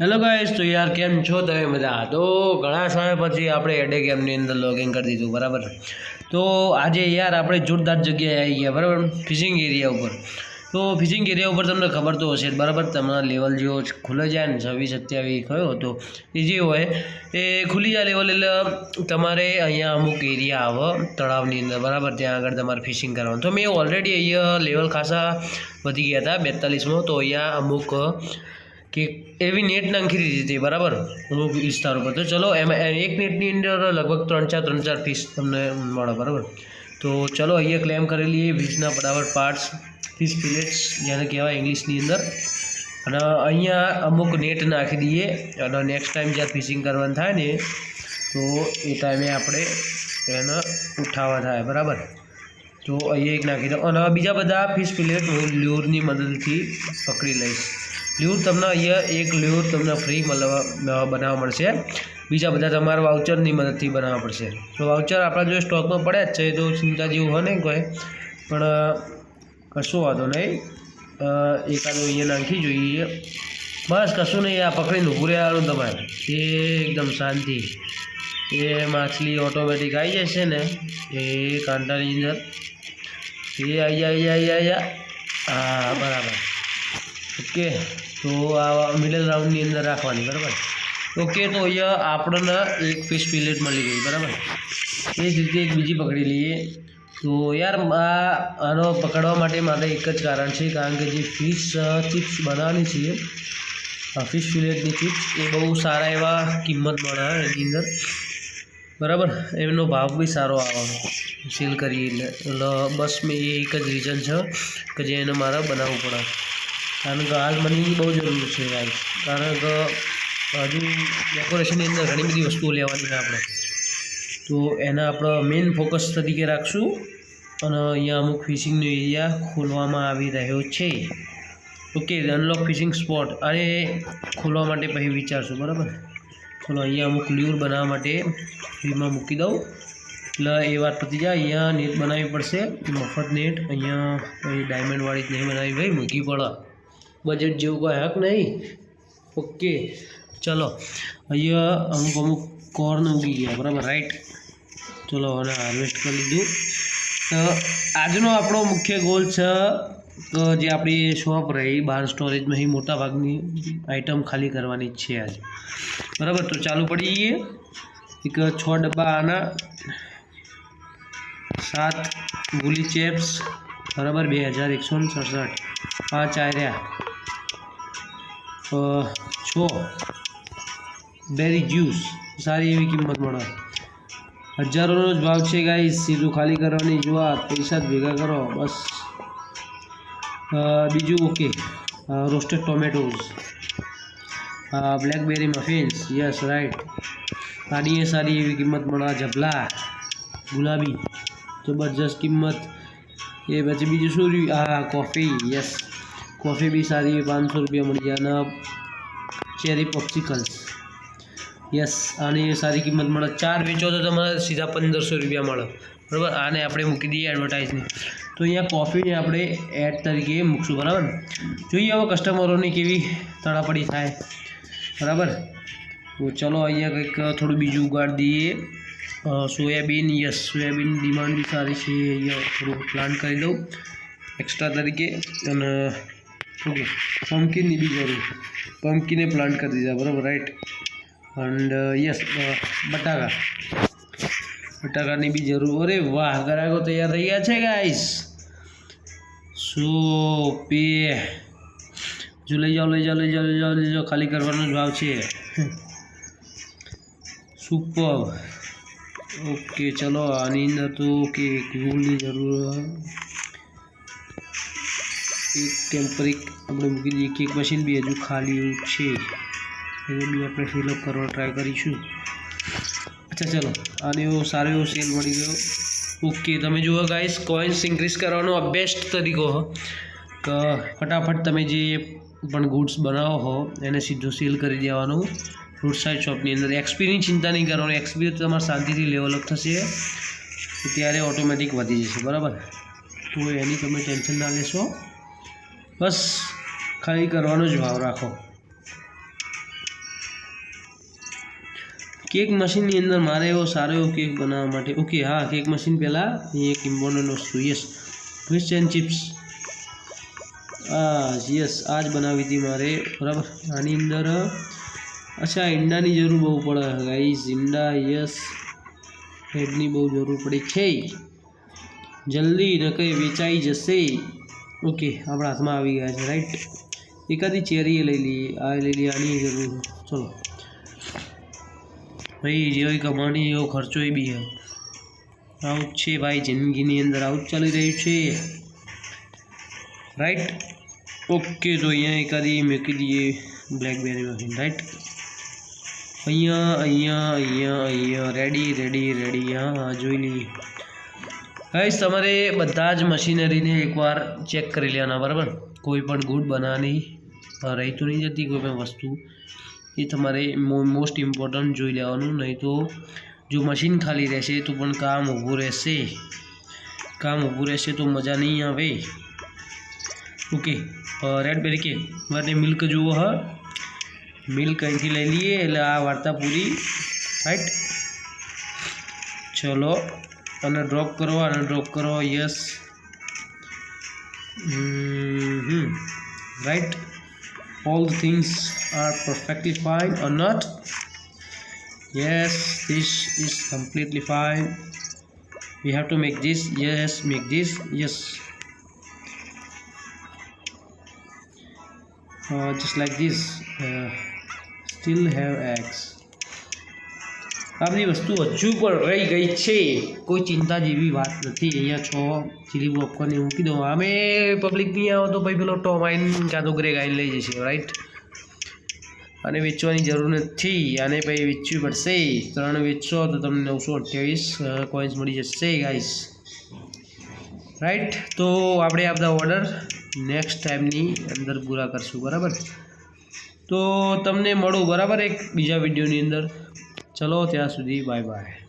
Hello guys તો યાર કેમ છો તમે બધા? તો ઘણા સમય પછી આપણે એડે ગેમની અંદર લોગિન કરી દીધું, બરાબર? તો આજે યાર આપણે જોરદાર જગ્યાએ આવી ગયા, બરાબર? ફિશિંગ એરિયા ઉપર. તો ફિશિંગ એરિયા ઉપર તમને ખબર તો હશે બરાબર? તમારા લેવલ જેવો ખુલે જાય ને, છવ્વીસ, સત્યાવીસ કયો હતો? એ જે હોય, એ ખુલી જાય લેવલ એટલે તમારે અહીંયા અમુક એરિયા આવે તળાવની અંદર, બરાબર? ત્યાં આગળ તમારે ફિશિંગ કરવાનું. તો મેં ઓલરેડી અહીંયા લેવલ ખાસા વધી ગયા હતા, બેતાલીસમાં. તો અહીંયા અમુક કે એવી નેટ નાખી દીધી હતી, બરાબર? અમુક વિસ્તાર ઉપર તો ચલો, એમાં એક નેટની અંદર લગભગ ત્રણ ચાર ત્રણ ચાર ફીસ તમને મળે, બરાબર? તો ચલો, અહીંયા ક્લેમ કરેલી એ વીજના બરાબર પાર્ટ્સ ફિશ પિલેટ્સ જેને કહેવાય ઇંગ્લિશની અંદર. અને અહીંયા અમુક નેટ નાખી દઈએ. અને નેક્સ્ટ ટાઈમ જ્યારે ફિશિંગ કરવાનું થાય ને, તો એ ટાઈમે આપણે એને ઉઠાવવા થાય, બરાબર? તો અહીંયા એક નાખી દો. અને બીજા બધા ફિશ પિલેટ હું લ્યોરની મદદથી પકડી લઈશ. લ્યોર તમને અહીંયા એક લ્યુર તમને ફ્રી મળવા બનાવવા મળશે. બીજા બધા તમારા વાઉચરની મદદથી બનાવવા પડશે. તો વાઉચર આપણા જો સ્ટોકમાં પડ્યા જ છે તો ચિંતા જેવું હોય નહીં કોઈ. પણ કશું વાંધો નહીં. એકાદ અહીંયા નાખી જોઈએ. બસ, કશું નહીં, આ પકડીને ઊભું રહેવાનું તમારે. એ એકદમ શાંતિ. એ માછલી ઓટોમેટિક આવી જશે ને, એ કાંટાની અંદર. એ આવી જાય આવી જાય હા, બરાબર. ઓકે. તો આ મિડલ રાઉન્ડની અંદર રાખવાની, બરાબર? ઓકે, તો અહીંયા આપણને એક ફિશ ફિલેટ મળી ગઈ, બરાબર? એ જ રીતે એક બીજી પકડી લઈએ. તો યાર, આ આનો પકડવા માટે મારે એક જ કારણ છે, કારણ કે જે ફિશ ચિપ્સ બનાવવાની છે ફિશ ફિલેટની ચિપ્સ એ બહુ સારા એવા કિંમત મળે એની અંદર. બરાબર? એમનો ભાવ બી સારો આવે. સેલ કરી એટલે. બસ મેં એક જ રીઝન છે, કે જે એને મારે બનાવવું પડે. કારણ કે હાલ મની બહુ જરૂર છે યાર. કારણ કે હજુ ડેકોરેશનની અંદર ઘણી બધી વસ્તુઓ લેવાની છે આપણે. તો એના આપણે મેઇન ફોકસ તરીકે રાખશું અને અહીંયા અમુક ફિશિંગનો એરિયા ખોલવામાં આવી રહ્યો છે. ઓકે અનલોક ફિશિંગ સ્પોટ અને ખોલવા માટે પછી વિચારશું, બરાબર? ચલો, અહીંયા અમુક લ્યુર બનાવવા માટે ફ્રીમાં મૂકી દઉં. એટલે એ વાત પતી જાય, અહીંયા નેટ બનાવવી પડશે. મફત નેટ અહીંયા ડાયમંડવાળી જ નહીં બનાવી, ભાઈ, મૂકી પડે. બજેટ જેવું કોઈ હક નહીં? ઓકે. ચલો. અહીંયા અમુક અમુક કોર્ન ઉગી ગયા, બરાબર? રાઈટ ચલો અને હાર્વેસ્ટ કરી લીધું. તો આજનો આપણો મુખ્ય ગોલ છે જે આપણી શોપ રહી બાર સ્ટોરેજમાં એ મોટા ભાગની આઈટમ ખાલી કરવાની છે આજે. બરાબર? તો ચાલુ પડી જઈએ એક, છ ડબ્બા આના. સાત ગુલી ચેપ્સ બરાબર? બે હજાર એકસો ને સડસઠ. પાંચ આર્યા અ, છ બેરી જ્યુસ સારી એવી કિંમત મળે હજારોનો જ ભાવ છે ગાઈ સીધું ખાલી કરવાની જો આ પૈસા જ ભેગા કરો બસ અ, બીજું okay roasted tomatoes blackberry muffins yes right સારી એ સારી એવી કિંમત મળે આ જબલા ગુલાબી જબરજસ્ત કિંમત એ પછી બીજું શું રહ્યું આ કોફી યસ કોફી બી સારી, પાંચસો રૂપિયા મળી જાય અને ચેરી પોપ્સિકલ્સ યસ આની સારી કિંમત મળે. ચાર વેચો તો તમારે સીધા પંદરસો રૂપિયા મળે. બરાબર? આને આપણે મૂકી દઈએ એડવર્ટાઇઝની તો અહીંયા કોફીને આપણે એડ તરીકે મૂકશું, બરાબર? જોઈએ હવે કસ્ટમરોની કેવી તડાપડી થાય. બરાબર? તો ચલો અહીંયા કંઈક થોડું બીજું ઉગાડી દઈએ. સોયાબીન યસ સોયાબીન ડિમાન્ડ બી સારી છે. અહીંયા થોડું પ્લાન કરી દઉં. એક્સ્ટ્રા તરીકે. અને ઓકે પમ્પકિનની બી જરૂર પમ્પકિને પ્લાન્ટ કરી દીધા બરાબર રાઈટ એન્ડ યસ બટાકા બટાકાની બી જરૂર અરે વાહ ગ્રાહકો તૈયાર થઈ ગયા છે ગાઈસ સો પે જો લઈ જાઓ લઈ જાઓ લઈ જાઓ લઈ જાઓ લઈ જાઓ ખાલી કરવાનો જ ભાવ છે સુપર ઓકે ચલો આની અંદર તો કે ગ્લુની જરૂર એક ટેમ્પરિક આપણે મૂકી દઈએ કેક મશીન બી હજુ ખાલી છે. એને બી આપણે ફિલઅપ કરવા ટ્રાય કરીશું. અચ્છા, ચલો. આને એવો સારો એવો સેલ મળી ગયો. ઓકે તમે જુઓ ગાઈસ કોઈન્સ ઇન્ક્રીઝ કરવાનો આ બેસ્ટ તરીકો હો. કે ફટાફટ તમે જે પણ ગુડ્સ બનાવો હો, એને સીધું સેલ કરી દેવાનું. રોડ સાઇડ શોપની અંદર. એક્સપીની ચિંતા નહીં કરવાનું. એક્સપિરિયન્સ તમારે શાંતિથી લેવલઅપ થશે. ત્યારે ઓટોમેટિક વધી જશે. બરાબર? તો એની તમે ટેન્શન ના લેશો. બસ, ખાલી કરવાનો જ ભાવ રાખો. કેક મશીનની અંદર મારે એવો સારો એવો કેક બનાવવા માટે, ઓકે, હા, કેક મશીન પહેલાં એક ઇમ્પોર્ટન્ટ વસ્તુ, યસ, ફિશ એન્ડ ચિપ્સ. હા યસ આ જ બનાવી હતી મારે, બરાબર? આની અંદર, અચ્છા, ઈંડાની જરૂર બહુ પડે, ગાઈઝ, ઈંડા, યસ, હેડની બહુ જરૂર પડી. છે જલ્દી ન કંઈ વેચાઈ જશે. ઓકે આપણા હાથમાં આવી ગયા છે રાઈટ એકાદી ચેરી લઈ લઈએ, આ લઈ લઈએ, આની જરૂર. ચલો. ભાઈ જેવી કમાણી, એવો ખર્ચો એ બી આવું જ છે ભાઈ, જિંદગીની અંદર આવું જ ચાલી રહ્યું છે. રાઈટ ઓકે તો અહીંયા એકાદી મૂકી દઈએ બ્લેકબેરી મશીન રાઈટ અહીંયા અહીંયા અહીંયા અહીંયા રેડી રેડી રેડી હા હા, જોઈ લઈએ. ગાઈસ તમારે બધા જ મશીનરીને એકવાર ચેક કરી લેવાના, બરાબર? કોઈ પણ ગુડ બનાવવાની રહેતું નહીં જતી, કોઈ પણ વસ્તુ એ તમારે મોસ્ટ ઇમ્પોર્ટન્ટ જોઈ લેવાનું. નહીં તો જો મશીન ખાલી રહેશે તો પણ કામ ઊભું રહેશે. કામ ઊભું રહેશે તો મજા નહીં આવે. ઓકે રેડ બેરી કે માટે મિલ્ક જુઓ હ. મિલ્ક અહીંથી લઈ લઈએ, એટલે આ વાર્તા પૂરી રાઈટ ચલો. અને ડ્રોપ કરો અને ડ્રોપ કરો yes hmm right all the things are perfectly fine or not yes this is completely fine we have to make this yes make this yes uh, just like this uh, still have eggs આ બધી વસ્તુ હજુ પણ રહી ગઈ છે. કોઈ ચિંતા જેવી વાત નથી. અહીંયા છો ચીલી પોપકોર્ન મૂકી દો અમે પબ્લિક નહીં આવો તો ભાઈ પેલો ટોમ આઈન કાં તો ગ્રેગ ગાઈન લઈ જશે રાઈટ અને વેચવાની જરૂર નથી. આને પછી વેચવી પડશે. ત્રણ વેચશો તો તમને નવસો અઠ્યાવીસ કોઈન્સ મળી જશે ગાઈસ રાઈટ તો આપણે આ બધા ઓર્ડર નેક્સ્ટ ટાઈમની અંદર પૂરા કરશું, બરાબર? તો તમને મળું, બરાબર? એક બીજા વિડીયોની અંદર. ચલો ત્યાં સુધી બાય બાય.